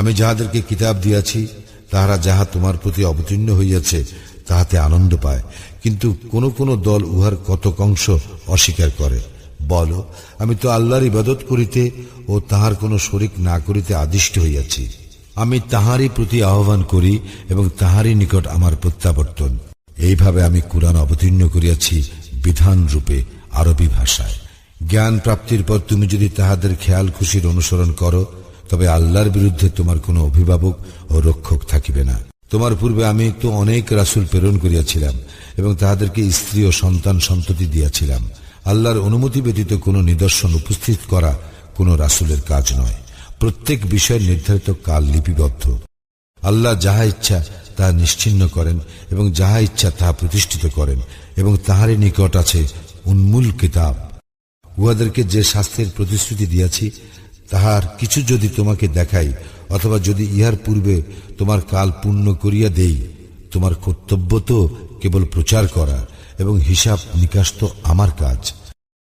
আমি যাহাদেরকে কিতাব দিয়াছি, তাহারা যাহা তোমার প্রতি অবতীর্ণ হইয়াছে, তাহাতে আনন্দ পায়। কিন্তু কোন কোন দল উহার কতকাংশ অস্বীকার করে। বল, আমি তো আল্লাহর ইবাদত করিতে ও তাহার কোনো শরিক না করিতে আদিষ্ট হইয়াছি। আমি তাহারই প্রতি আহ্বান করি এবং তাহারই নিকট আমার প্রত্যাবর্তন। এইভাবে আমি কোরআন অবতীর্ণ করিয়াছি বিধান রূপে আরবি ভাষায়। জ্ঞান প্রাপ্তির পর তুমি যদি তাহাদের খেয়াল খুশির অনুসরণ করো তবে আল্লাহর বিরুদ্ধে তোমার কোনো অভিভাবক ও রক্ষক থাকিবে না। তোমার পূর্বে আমি তো অনেক রাসূল প্রেরণ করিয়াছিলাম এবং তাহাদেরকে স্ত্রী ও সন্তান সন্ততি দিয়াছিলাম। আল্লাহর অনুমতি ব্যতীত কোনো নিদর্শন উপস্থিত করা কোনো রাসূলের কাজ নয়। প্রত্যেক বিষয়ের নির্ধারিত কাল লিপিবদ্ধ। আল্লাহ যাহা ইচ্ছা তাহা নিশ্চিন্ন করেন এবং যাহা ইচ্ছা তাহা প্রতিষ্ঠিত করেন এবং তাহারই নিকট আছে উন্মূল কিতাব। উহাদেরকে যে শাস্ত্রের প্রতিশ্রুতি দিয়াছি তাহার কিছু যদি তোমাকে দেখাই, অথবা যদি ইহার পূর্বে তোমার কাল পূর্ণ করিয়া দেই, তোমার কর্তব্য তো কেবল প্রচার করা এবং হিসাব নিকাশ তো আমার কাজ।